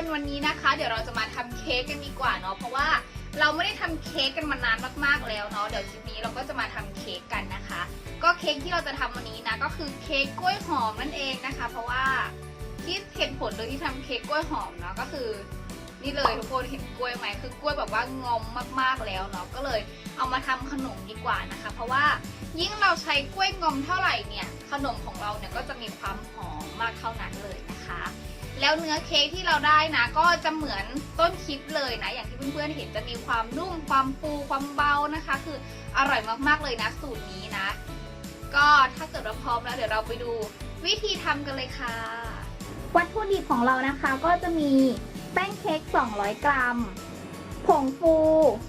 คนวันนี้นะคะ เดี๋ยวเราจะมาทำเค้กกันดีกว่าเนาะเพราะว่าเราไม่ได้ทำเค้กกันมานานมากๆแล้วเนาะเดี๋ยวคลิปนี้เราก็จะมาทำเค้กกันนะคะ ก็เค้กที่เราจะทำวันนี้นะก็คือเค้กกล้วยหอมนั่นเองนะคะ เพราะว่าที่เหตุผลเลยที่ทำเค้กกล้วยหอมเนาะก็คือนี่เลยทุกคนเห็นกล้วยไหมคือกล้วยแบบว่างอมมากๆแล้วเนาะก็เลยเอามาทำขนมดีกว่านะคะ เพราะว่ายิ่งเราใช้กล้วยงอมเท่าไหร่เนี่ยขนมของเราเนี่ยก็จะมีความหอมมากเท่านั้นเลยนะคะ แล้วเนื้อเค้กที่เราได้นะ ก็จะเหมือนต้นคลิปเลยนะ อย่างที่เพื่อนๆเห็นจะมีความนุ่มความฟูความเบานะคะ คืออร่อยมากๆเลยนะ สูตรนี้นะ ก็ถ้าเกิดเราพร้อมแล้วเดี๋ยวเราไปดูวิธีทำกันเลยค่ะ วัตถุดิบของเรานะคะก็จะมีแป้งเค้ก 200 กรัม ผงฟู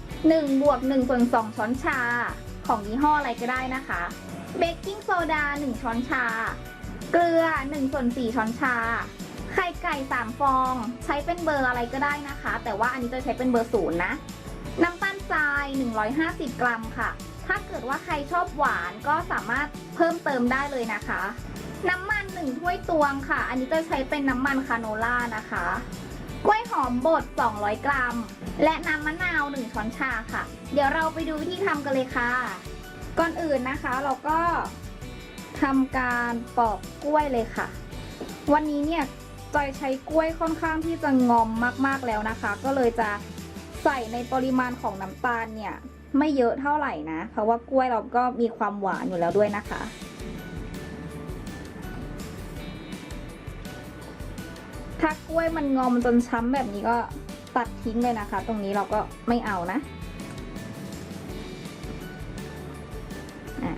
1 บวก1ส่วน2ช้อนชา ของยี่ห้ออะไรก็ได้นะคะ เบกกิ้งโซดา 1 ช้อนชา เกลือ1ส่วน4ช้อนชา ไข่ไก่3ฟอง ใช้เป็นเบอร์อะไรก็ได้นะคะ แต่ว่าอันนี้จะใช้เป็นเบอร์ศูนย์นะน้ำตาลทราย 150 กรัมค่ะ ถ้าเกิดว่าใครชอบหวานก็สามารถเพิ่มเติมได้เลยนะคะ น้ำมันหนึ่งถ้วยตวงค่ะ อันนี้จะใช้เป็นน้ำมันคาโนล่านะคะกล้วยหอมบด 200 กรัม และน้ำมะนาว 1 ช้อนชาค่ะ เดี๋ยวเราไปดูวิธีทำกันเลยค่ะ ก่อนอื่นนะคะเราก็ทำการปอกกล้วยเลยค่ะ วันนี้เนี่ย จอยใช้กล้วยค่อนข้างที่จะงอมมากๆแล้วนะคะ ก็เลยจะใส่ในปริมาณของน้ำตาลเนี่ยไม่เยอะเท่าไหร่นะ เพราะว่ากล้วยเราก็มีความหวานอยู่แล้วด้วยนะคะ ถ้ากล้วยมันงอมจนช้ำแบบนี้ก็ตัดทิ้งเลยนะคะ ตรงนี้เราก็ไม่เอานะอะ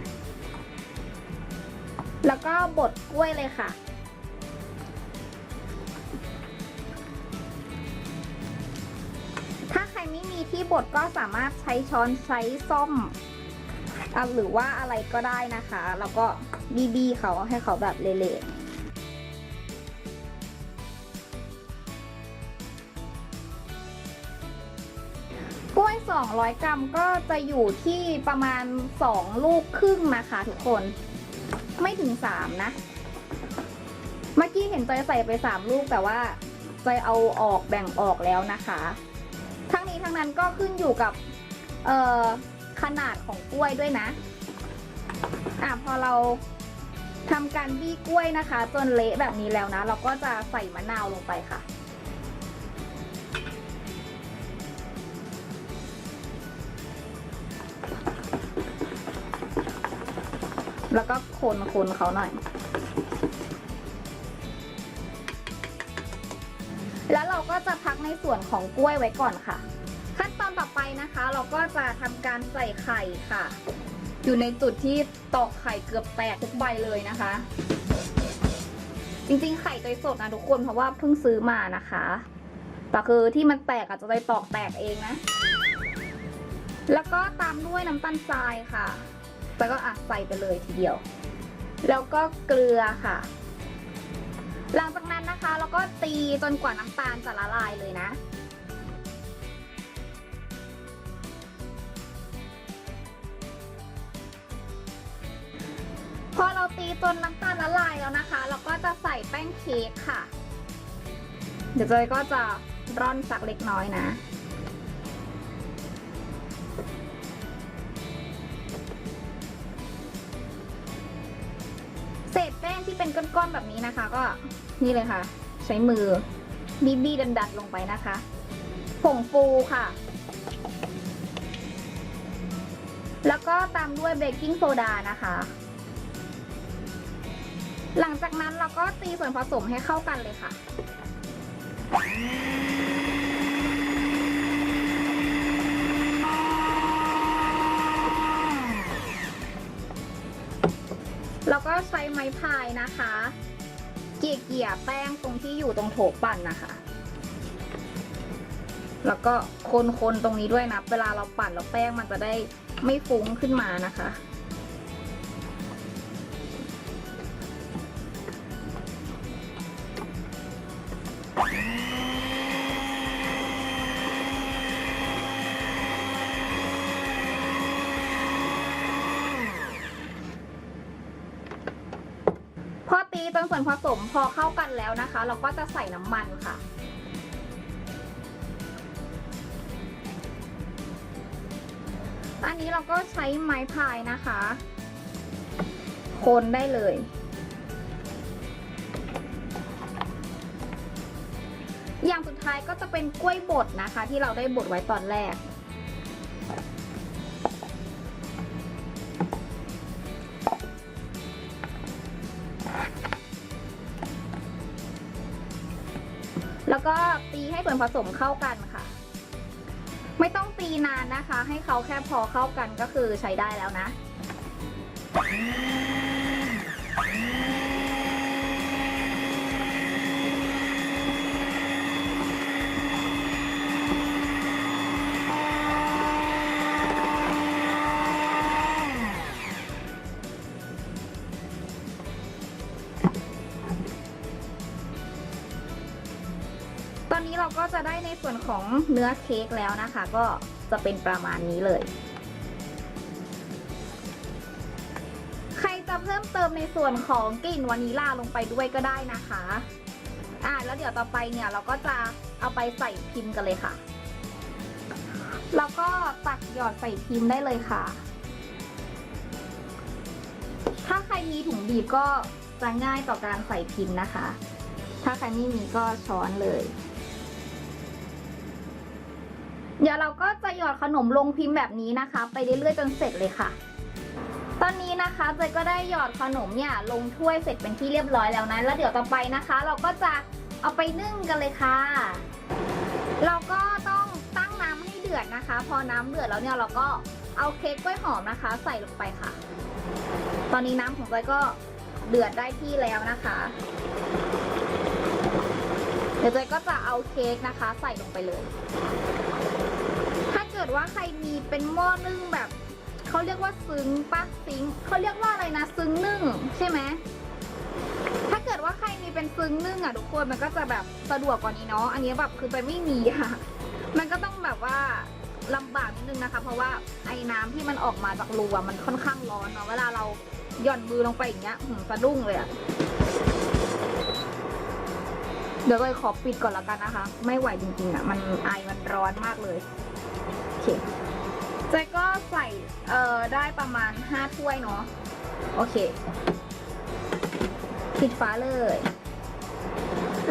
แล้วก็บดกล้วยเลยค่ะ ที่บดก็สามารถใช้ช้อนใช้ซ่อมหรือว่าอะไรก็ได้นะคะ แล้วก็บีๆเขาให้เขาแบบเละๆกล้วย 200 กรัมก็จะอยู่ที่ประมาณ 2 ลูกครึ่งนะคะทุกคน ไม่ถึง 3 นะ เมื่อกี้เห็นจอยใส่ไป 3 ลูกแต่ว่าจอยเอาออกแบ่งออกแล้วนะคะ นี้ทั้งนั้นก็ขึ้นอยู่กับขนาดของกล้วยด้วยนะอะพอเราทำการบี้กล้วยนะคะ จนเละแบบนี้แล้วนะ เราก็จะใส่มะนาวลงไปค่ะ แล้วก็คนคนเขาหน่อย แล้วเราก็จะพักในส่วนของกล้วยไว้ก่อนค่ะ อนต่อไปนะคะ เราก็จะทำการใส่ไข่ค่ะ อยู่ในจุดที่ตอกไข่เกือบแตกทุกใบเลยนะคะ จริงๆ ไข่ใจสดนะทุกคนเพราะว่าเพิ่งซื้อมานะคะแต่คือที่มันแตกอาจจะไปตอกแตกเองนะ แล้วก็ตามด้วยน้ำตาลทรายค่ะ แล้วก็อะใส่ไปเลยทีเดียว แล้วก็เกลือค่ะ หลังจากนั้นนะคะเราก็ตีจนกว่าน้ำตาลจะละลายเลยนะ อเราตีจนน้ำตาลละลายแล้วนะคะ เราก็จะใส่แป้งเค้กค่ะ เดี๋ยวเจยก็จะร่อนสักเล็กน้อยนะ เศษแป้งที่เป็นก้อนๆแบบนี้นะคะ ก็นี่เลยค่ะ ใช้มือบีบีดันดัดลงไปนะคะผงฟูค่ะ แล้วก็ตามด้วยเบกกิ้งโซดานะคะ หลังจากนั้นเราก็ตีส่วนผสมให้เข้ากันเลยค่ะ แล้วก็ใช้ไม้พายนะคะ เกี่ยเกี่ยๆแป้งตรงที่อยู่ตรงโถปั่นนะคะ แล้วก็คนๆตรงนี้ด้วยนะ เวลาเราปั่นแล้วแป้งมันจะได้ไม่ฟุ้งขึ้นมานะคะ ตีจนส่วนผสมพอเข้ากันแล้วนะคะ เราก็จะใส่น้ำมันค่ะ อันนี้เราก็ใช้ไม้พายนะคะ คนได้เลย อย่างสุดท้ายก็จะเป็นกล้วยบดนะคะ ที่เราได้บดไว้ตอนแรก แล้วก็ตีให้ส่วนผสมเข้ากันค่ะ ไม่ต้องตีนานนะคะ ให้เขาแค่พอเข้ากันก็คือใช้ได้แล้วนะ ก็จะได้ในส่วนของเนื้อเค้กแล้วนะคะ ก็จะเป็นประมาณนี้เลย ใครจะเพิ่มเติมในส่วนของกลิ่นวานิลลาลงไปด้วยก็ได้นะคะอ่าแล้วเดี๋ยวต่อไปเนี่ยเราก็จะเอาไปใส่พิมพ์กันเลยค่ะ แล้วก็ตักหยอดใส่พิมพ์ได้เลยค่ะ ถ้าใครมีถุงบีบก็จะง่ายต่อการใส่พิมพ์นะคะ ถ้าใครไม่มีก็ช้อนเลย เดี๋ยวเราก็จะหยอดขนมลงพิมพ์แบบนี้นะคะ ไปเรื่อยๆจนเสร็จเลยค่ะ ตอนนี้นะคะเจก็ได้หยอดขนมเนี่ยลงถ้วยเสร็จเป็นที่เรียบร้อยแล้วนะ แล้วเดี๋ยวต่อไปนะคะ เราก็จะเอาไปนึ่งกันเลยค่ะ เราก็ต้องตั้งน้ำให้เดือดนะคะ พอน้ำเดือดแล้วเนี่ยเราก็เอาเค้กกล้วยหอมนะคะ ใส่ลงไปค่ะ ตอนนี้น้ำของเจยก็เดือดได้ที่แล้วนะคะ เดี๋ยวเจยก็จะเอาเค้กนะคะ ใส่ลงไปเลย กิดว่าใครมีเป็นหม้อนึ่งแบบเขาเรียกว่าซึ้งปะซิงเขาเรียกว่าอะไรนะซึ้งนึ่งใช่ไหมถ้าเกิดว่าใครมีเป็นซึ้งนึ่งอะทุกคนมันก็จะแบบสะดวกกว่านี้เนาะอันนี้แบบคือไปไม่มีค่ะ มันก็ต้องแบบว่าลำบากนิดนึงนะคะ เพราะว่าไอ้น้ำที่มันออกมาจากรูอะมันค่อนข้างร้อนเนาะเวลาเราหย่อนมือลงไปอย่างเงี้ยหืมสะดุ้งเลยอะเดี๋ยวเลยขอปิดก่อนละกันนะคะ ไม่ไหวจริงๆอะมันไอมันร้อนมากเลย เคเจยก็ใส่เอ่อได้ประมาณ 5 ถ้วยเนาะโอเคปิดฟ้าเลย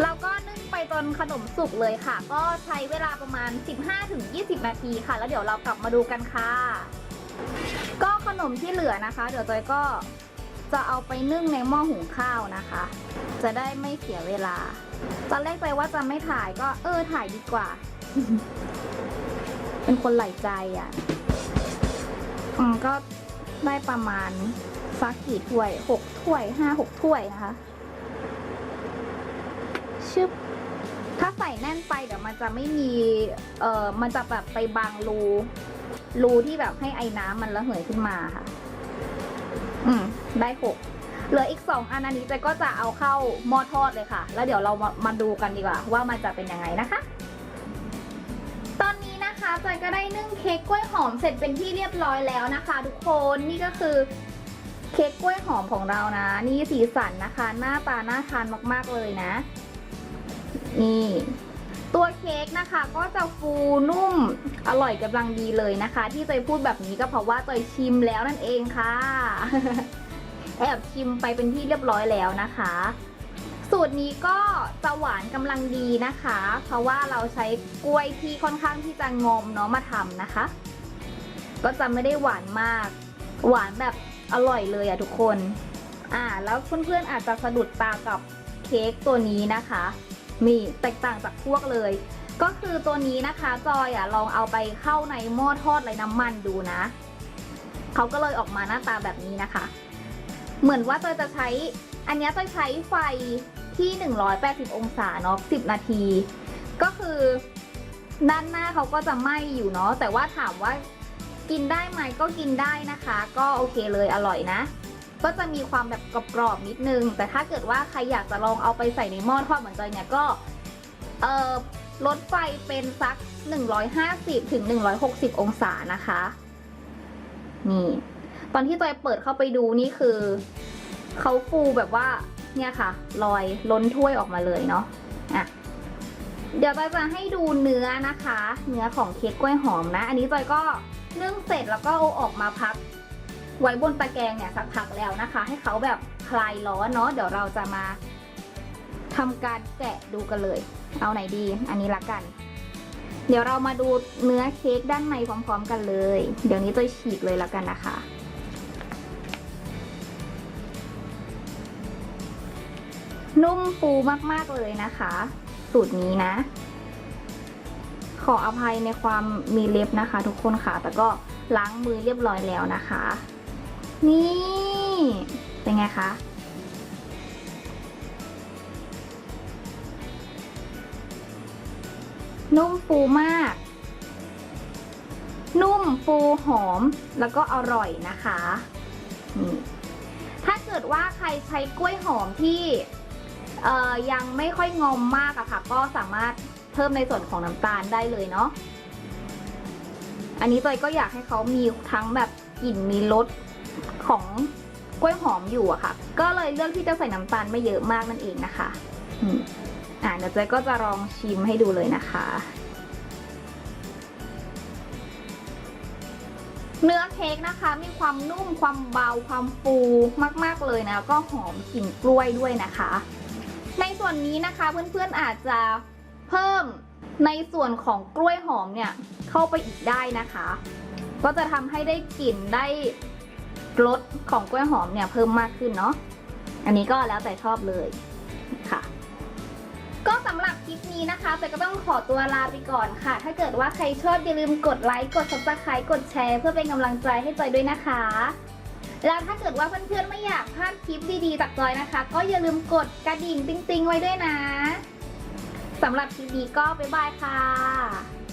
แล้วก็นึ่งไปจนขนมสุกเลยค่ะ ก็ใช้เวลาประมาณ 15-20 นาทีค่ะ แล้วเดี๋ยวเรากลับมาดูกันค่ะ ก็ขนมที่เหลือนะคะ เดี๋ยวจอยก็จะเอาไปนึ่งในหม้อหุงข้าวนะคะ จะได้ไม่เสียเวลา ตอนแรกใจว่าจะไม่ถ่ายก็เออถ่ายดีกว่า เป็นคนไหลใจอะอืมก็ได้ประมาณสักกี่ถ้วยหกถ้วยห้าหกถ้วยนะคะ ชึบ ถ้าใส่แน่นไปเดี๋ยวมันจะไม่มี เอ่อ มันจะแบบไปบังรู รูที่แบบให้ไอ้น้ำมันระเหยขึ้นมาค่ะ อืม ได้หกเหลืออีกสองอันอันนี้เจก็จะเอาเข้าหม้อทอดเลยค่ะ แล้วเดี๋ยวเรามามาดูกันดีกว่า ว่ามันจะเป็นยังไงนะคะ นะคะจอยก็ได้นึ่งเค้กกล้วยหอมเสร็จเป็นที่เรียบร้อยแล้วนะคะ ทุกคนนี่ก็คือเค้กกล้วยหอมของเรานะ นี่สีสันนะคะ หน้าตาน่าทานมากๆเลยนะ นี่ ตัวเค้กนะคะก็จะฟูนุ่มอร่อยกำลังดีเลยนะคะ ที่จอยพูดแบบนี้ก็เพราะว่าจอยชิมแล้วนั่นเองค่ะ แอบชิมไปเป็นที่เรียบร้อยแล้วนะคะ สูตรนี้ก็จะหวานกำลังดีนะคะ เพราะว่าเราใช้กล้วยที่ค่อนข้างที่จะงอมเนาะมาทำนะคะ ก็จะไม่ได้หวานมาก หวานแบบอร่อยเลยอะทุกคน อ่า แล้วเพื่อนๆอาจจะสะดุดตากับเค้กตัวนี้นะคะ มีแตกต่างจากพวกเลย ก็คือตัวนี้นะคะจอยอะลองเอาไปเข้าในหม้อทอดไร้น้ำมันดูนะเขาก็เลยออกมาหน้าตาแบบนี้นะคะ เหมือนว่าจอยจะใช้อันนี้จอยใช้ไฟ ที่ 180 องศาเนาะ10 นาที ก็คือด้านหน้าเขาก็จะไหม้อยู่เนาะแต่ว่าถามว่ากินได้ไหมก็กินได้นะคะ ก็โอเคเลยอร่อยนะ ก็จะมีความแบบกรอบๆนิดนึง แต่ถ้าเกิดว่าใครอยากจะลองเอาไปใส่ในหม้อทอดเหมือนจอยเนี่ยก็เอ่อลดไฟเป็นสัก 150ถึง160 องศานะคะ นี่ ตอนที่จอยเปิดเข้าไปดูนี่คือ เขาฟูแบบว่า เนี่ยค่ะลอยล้นถ้วยออกมาเลยเนาะอะเดี๋ยวจอยจะให้ดูเนื้อนะคะ เนื้อของเค้กกล้วยหอมนะ อันนี้จอยก็นึ่งเสร็จแล้วก็เอาออกมาพัก ไว้บนตะแกรงเนี่ยสักพักแล้วนะคะ ให้เขาแบบคลายร้อนเนาะเดี๋ยวเราจะมาทำการแกะดูกันเลย เอาไหนดี อันนี้ละกัน เดี๋ยวเรามาดูเนื้อเค้กด้านในพร้อม ๆ กันเลย เดี๋ยวนี้จะฉีกเลยละกันนะคะ นุ่มฟูมากๆเลยนะคะ สูตรนี้นะ ขออภัยในความมีเล็บนะคะ ทุกคนค่ะ แต่ก็ล้างมือเรียบร้อยแล้วนะคะ นี่เป็นไงคะนุ่มฟูมาก นุ่มฟูหอมแล้วก็อร่อยนะคะนี่ถ้าเกิดว่าใครใช้กล้วยหอมที่ เอ่อยังไม่ค่อยงอมมากอะค่ะ ก็สามารถเพิ่มในส่วนของน้ำตาลได้เลยเนาะอันนี้เตยก็อยากให้เขามีทั้งแบบกลิ่นมีรสของกล้วยหอมอยู่อะค่ะ ก็เลยเลือกที่จะใส่น้ำตาลไม่เยอะมากนั่นเองนะคะอ่าเดี๋ยวเจยก็จะลองชิมให้ดูเลยนะคะ เนื้อเค้กนะคะ มีความนุ่มความเบาความฟูมาก ๆเลยนะ ก็หอมกลิ่นกล้วยด้วยนะคะ ส่วนนี้นะคะเพื่อนๆอาจจะเพิ่มในส่วนของกล้วยหอมเนี่ยเข้าไปอีกได้นะคะ ก็จะทำให้ได้กลิ่นได้รสของกล้วยหอมเนี่ยเพิ่มมากขึ้นเนาะอันนี้ก็แล้วแต่ชอบเลยค่ะ ก็สำหรับคลิปนี้นะคะแต่ก็ต้องขอตัวลาไปก่อนค่ะ ถ้าเกิดว่าใครชอบอย่าลืมกดไลค์กด subscribe กดแชร์ เพื่อเป็นกำลังใจให้จอยด้วยนะคะ แล้วถ้าเกิดว่าเพื่อนๆไม่อยากพลาดคลิปดีๆจากจอยนะคะ ก็อย่าลืมกดกระดิ่งติ๊งๆไว้ด้วยนะสำหรับคลิปนี้ก็บ๊ายบายค่ะ